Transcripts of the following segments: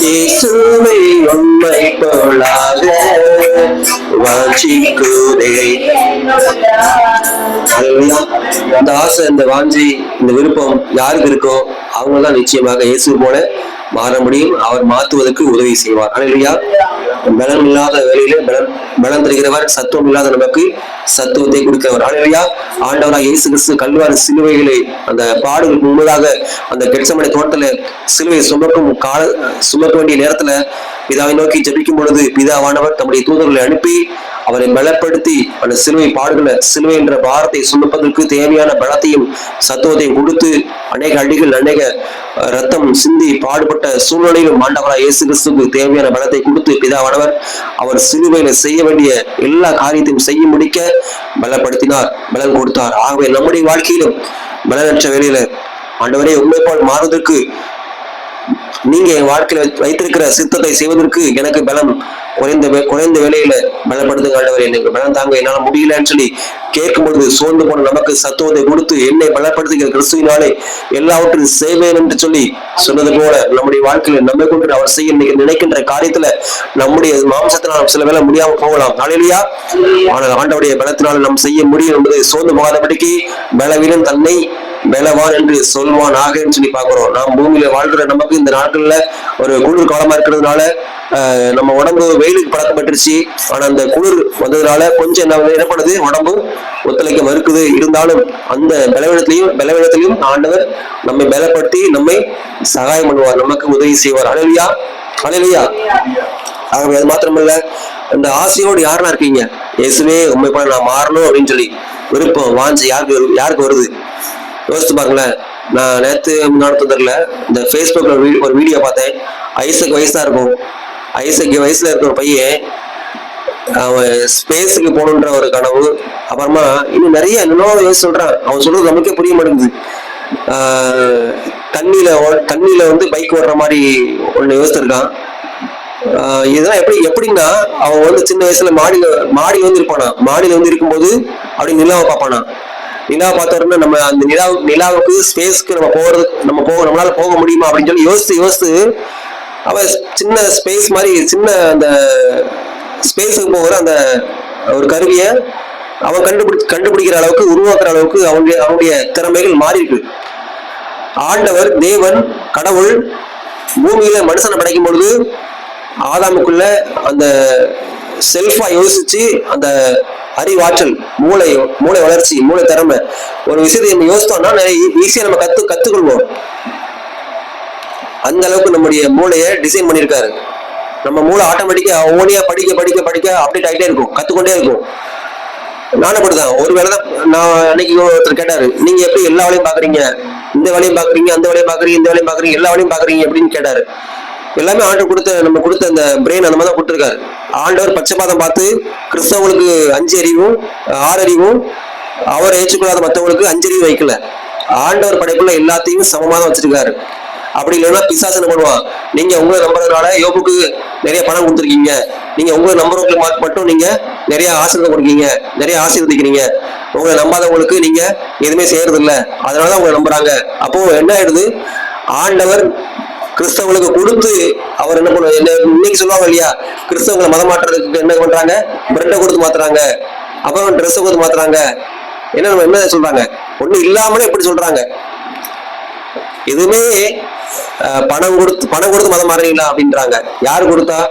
இயேசுவை உண்மை போலாக வாஞ்சிக்குதே ஹalleluya. இந்த ஆசை இந்த வாஞ்சி இந்த விருப்பம் யாருக்கு இருக்கோ அவங்க தான் நிச்சயமாக இயேசு போல மாற முடியும் அவர் மாற்றுவதற்கு உதவி செய்வார் ஹalleluya. பலன் இல்லாத வேலையில பலன் பலன் தருகிறவர் சத்துவம் இல்லாத நமக்கு சத்துவத்தை கொடுக்கிறவர் ஹalleluya. ஆண்டவராக இயேசு கிறிஸ்து கல்வாறு சிலுவைகளை அந்த பாடுகளுக்கு முன்னதாக அந்த கெட்சமடை தோட்டத்துல சிலுவை சுமக்கும் கால சுமக்க வேண்டிய நேரத்துல பிதாவை நோக்கி ஜெபிக்கும் பொழுது பிதாவானவர் தம்முடைய தூதர்களை அனுப்பி அவரை பலப்படுத்தி அந்த சிலுவை பாடுகளை சிலுவை என்ற பாரத்தை சுமப்பதற்கு தேவையான பலத்தையும் சத்துவத்தையும் கொடுத்து அநேக அடிகள் அநேக ரத்தம் சிந்தி பாடுபட்ட சூழ்நிலையிலும் ஆண்டவராக இயேசு கிறிஸ்துக்கு தேவையான பலத்தை கொடுத்து பிதாவானவர் அவர் சிலுவையில செய்ய வேண்டிய எல்லா காரியத்தையும் செய்ய முடிக்க பலப்படுத்தினார் பலன் கொடுத்தார். ஆகவே நம்முடைய வாழ்க்கையிலும் பலனற்ற வேலையில ஆண்டவரே உண்மை போல் மாறுவதற்கு நீங்க என் வாழ்க்கையில வைத்திருக்கிற சித்தத்தை செய்வதற்கு எனக்கு பலம். குறைந்த வே- குறைந்த வேலையில பலப்படுத்துங்க ஆண்டவர். எனக்கு பலம் தாங்க. என்னால முடியலன்னு சொல்லி கேட்கும் பொழுது சோர்ந்து போன நமக்கு சத்துவத்தை கொடுத்து என்னை பலப்படுத்துகிற கிறிஸ்துவினாலே எல்லாவற்றையும் செய்வேன் என்று சொல்லி சொன்னது போல நம்முடைய வாழ்க்கையில நம்மை கொண்டு அவர் செய்ய நினைக்கின்ற காரியத்துல நம்முடைய மாம்சத்தினால் சில வேலை முடியாம போகலாம். நாளிலையா ஆனால் ஆண்டவுடைய பலத்தினால் நாம் செய்ய முடியும் என்பதை சோர்ந்து போகாதபடிக்கு பலவீனம் தன்னை பலவான் என்று சொல்வான் ஆகன்னு சொல்லி பாக்குறோம் நாம் பூமியில வாழ்கிற நமக்கு இந்த நாட்கள்ல ஒரு குளிர் காலமா இருக்கிறதுனால நம்ம உடம்பு வெயிலுக்கு பழக்கப்பட்டுருச்சு. ஆனா அந்த குளிர் வந்ததுனால கொஞ்சம் என்ன என்ன பண்ணுது? உடம்பு ஒத்துழைக்க மறுக்குது. இருந்தாலும் அந்த பலவீனத்திலையும் பலவீனத்திலையும் ஆண்டவர் நம்மை பலப்படுத்தி நம்மை சகாயம் பண்ணுவார். நமக்கு உதவி செய்வார். அழலியா அழலியா ஆகவே அது மாத்திரமல்ல இந்த ஆசையோடு யாரெல்லாம் இருக்கீங்க? இயேசுவே உண்மை போல நான் மாறணும் அப்படின்னு சொல்லி விருப்பம் வாஞ்சி யாருக்கு யாருக்கு வருது? யோசிச்சு பாருங்களேன். நான் நேற்று முன்னாடி இந்த ஃபேஸ்புக்கில் ஒரு வீடியோ பார்த்தேன். ஐசக் வயசா இருக்கும். ஐசக் வயசுல இருக்கிற பையன் அவன் ஸ்பேஸுக்கு போகணுன்ற ஒரு கனவு அப்புறமா இன்னும் நிறைய என்னென்னோ யோசிச்சு சொல்றான். அவன் சொல்றது நமக்கே புரிய மாட்டேங்குது. ஆஹ் தண்ணியில தண்ணியில வந்து பைக் ஓடுற மாதிரி ஒன்று யோசிச்சிருக்கான். இதெல்லாம் எப்படி எப்படின்னா அவன் வந்து சின்ன வயசுல மாடியில மாடியில வந்து இருப்பானா? மாடியில வந்து இருக்கும்போது அப்படி நிலாவை பார்ப்பானா? நிலா பார்த்தோம்னா நம்ம அந்த நிலா நிலாவுக்கு ஸ்பேஸ்க்கு நம்ம போறது நம்ம போக நம்மளால போக முடியுமா அப்படின்னு சொல்லி யோசித்து யோசித்து அவன் சின்ன ஸ்பேஸ் மாதிரி சின்ன அந்த ஸ்பேஸுக்கு போகிற அந்த ஒரு கருவியை அவன் கண்டுபிடி கண்டுபிடிக்கிற அளவுக்கு உருவாக்குற அளவுக்கு அவனுடைய அவனுடைய திறமைகள் மாறி இருக்கு ஆண்டவர் தேவன் கடவுள் பூமியில மனுஷனை படைக்கும் பொழுது ஆதாமுக்குள்ள அந்த செல்ஃபா யோசிச்சு அந்த அறிவாற்றல் மூளை மூளை வளர்ச்சி மூளை திறமை ஒரு விஷயத்தை நம்ம யோசித்தோம்னா நிறைய ஈஸியா நம்ம கத்து கத்துக்கொள்வோம். அந்த அளவுக்கு நம்முடைய மூளையை டிசைன் பண்ணியிருக்காரு. நம்ம மூளை ஆட்டோமேட்டிக்கா ஒவ்வொன்றியா படிக்க படிக்க படிக்க அப்டேட் ஆகிட்டே இருக்கும். கத்துக்கொண்டே இருக்கும். நானும் அப்படிதான் ஒரு வேலை தான் நான் அன்னைக்கு ஒருத்தர் கேட்டாரு நீங்க எப்படி எல்லா வேலையும் பாக்குறீங்க? இந்த வேலையும் பாக்குறீங்க அந்த வேலையும் பாக்குறீங்க இந்த வேலையும் பாக்குறீங்க எல்லா வேலையும் பாக்குறீங்க? அப்படின்னு கேட்டாரு. எல்லாமே ஆண்டவர் கொடுத்த நம்ம கொடுத்த அந்த பிரெயின் அந்த மாதிரி தான் கொடுத்துருக்காரு. ஆண்டவர் பச்சைபாதம் பார்த்து கிறிஸ்தவங்களுக்கு அஞ்சு அறிவும் ஆறு அறிவும் அவரை ஏற்றுக்கொள்ளாத மற்றவங்களுக்கு அஞ்சு அறிவு வைக்கல. ஆண்டவர் படைப்புல எல்லாத்தையும் சமமாக தான் வச்சிருக்காரு. அப்படி இல்லைன்னா பிசாசு என்ன பண்ணுவான்? நீங்க உங்களை நம்புறதுனால யோபுக்கு நிறைய பணம் கொடுத்துருக்கீங்க. நீங்க உங்களை நம்புறவங்களுக்கு மட்டும் நீங்க நிறைய ஆசீர்வாதம் கொடுக்கீங்க. நிறைய ஆசீர்வதிக்கிறீங்க உங்களை நம்பாதவங்களுக்கு நீங்க எதுவுமே செய்யறது இல்லை அதனாலதான் உங்களை நம்புறாங்க. அப்போ என்ன ஆயிடுது? ஆண்டவர் கிறிஸ்தவங்களுக்கு கொடுத்து அவர் என்ன பண்ணுவார் என்ன இன்னைக்கு சொல்லுவாங்க இல்லையா? கிறிஸ்தவங்களை மதம் மாற்றுறதுக்கு என்ன பண்றாங்க? பிரெட்டை கொடுத்து மாத்துறாங்க. அப்புறம் ட்ரெஸ்ஸை கொடுத்து மாத்துறாங்க. என்ன நம்ம என்ன சொல்றாங்க? ஒண்ணு இல்லாமலே எப்படி சொல்றாங்க. எதுவுமே பணம் கொடுத்து பணம் கொடுத்து மதம் மாறுறீங்களா அப்படின்றாங்க. யார் கொடுத்தா?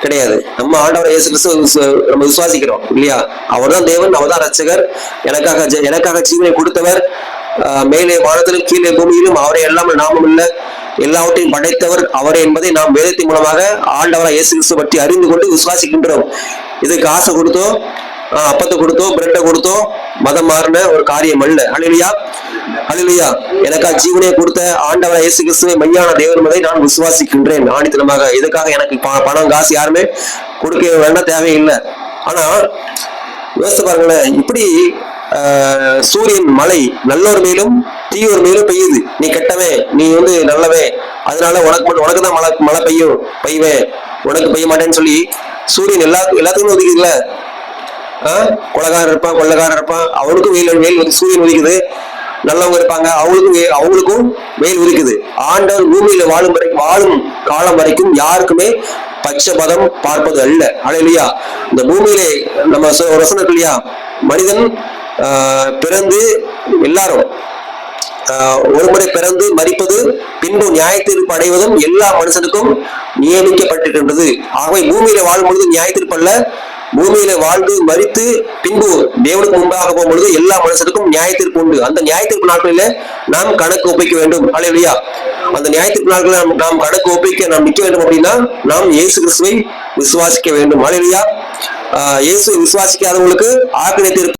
கிடையாது. நம்ம ஆண்டவர் இயேசு கிறிஸ்து நம்ம விசுவாசிக்கிறோம் இல்லையா? அவர் தான் தேவன் அவர்தான் ரட்சகர். எனக்காக ஜெ- எனக்காக ஜீவனை கொடுத்தவர். மேலே வானத்திலும் கீழே பூமியிலும் அவரை எல்லாமே நாமம் இல்லை. எல்லாவற்றையும் படைத்தவர் அவர் என்பதை நாம் வேதத்தின் மூலமாக ஆண்டவராக இயேசு கிறிஸ்து பற்றி அறிந்து கொண்டு விசுவாசிக்கின்றோம். இதுக்கு ஆசை கொடுத்தோ அப்பத்தை கொடுத்தோ பிரெட்டை கொடுத்தோ மதம் மாறின ஒரு காரியம் அல்ல. அழிலியா அழிலியா எனக்கா ஜீவனை கொடுத்த ஆண்டவராக இயேசு கிறிஸ்துவை மையான தேவர் என்பதை நான் விசுவாசிக்கின்றேன். ஆணித்தனமாக. இதுக்காக எனக்கு ப- பணம் காசு யாருமே கொடுக்க வேண்டாம் தேவையில்லை. ஆனா யோசித்து பாருங்களேன் இப்படி சூரியன் மலை நல்லோர் மேலும் தீயோர் மேலும் பெய்யுது. நீ கெட்டவே நீ வந்து நல்லவே அதனால உனக்கு மட்டும் உனக்கு தான் மழை மழை பெய்யும் பெய்வேன். உனக்கு பெய்ய மாட்டேன்னு சொல்லி சூரியன் எல்லா எல்லாத்துக்குமே ஒதுக்குதுல்ல ஆஹ் கொலகாரன் இருப்பான் கொள்ளக்காரன் இருப்பான். அவனுக்கும் வெயில் வெயில் வந்து சூரியன் உதிக்குது. நல்லவங்க இருப்பாங்க. அவங்களுக்கும் அவங்களுக்கும் வெயில் உதிக்குது. ஆண்டவர் பூமியில வாழும் வரைக்கும் வாழும் காலம் வரைக்கும் யாருக்குமே பட்சபதம் பார்ப்பது அல்ல. அலையிலையா இந்த பூமியிலே நம்ம ஒரு வசனம் இல்லையா? மனிதன் பிறந்து எல்லாரும் ஒரு முறை பிறந்து மறிப்பது பின்பு நியாயத்தீர்ப்பு அடைவதும் எல்லா மனுஷனுக்கும் நியமிக்கப்பட்டிருக்கின்றது. ஆகவே பூமியில வாழும் பொழுது நியாயத்தீர்ப்பு அல்ல. பூமியில வாழ்ந்து மறித்து பின்பு தேவனுக்கு முன்பாக போகும் பொழுது எல்லா மனுஷனுக்கும் நியாயத்தீர்ப்பு உண்டு. அந்த நியாயத்தீர்ப்பு நாட்களில நாம் கணக்கு ஒப்பிக்க வேண்டும். அலையா அந்த நியாயத்தீர்ப்பு நாட்களில் நாம் நாம் கணக்கு ஒப்பிக்க நாம் நிற்க வேண்டும் அப்படின்னா நாம் இயேசு கிறிஸ்துவை விசுவாசிக்க வேண்டும். அலையா இயேசு விசுவாசிக்காதவங்களுக்கு ஆக்கினை தீர்ப்பு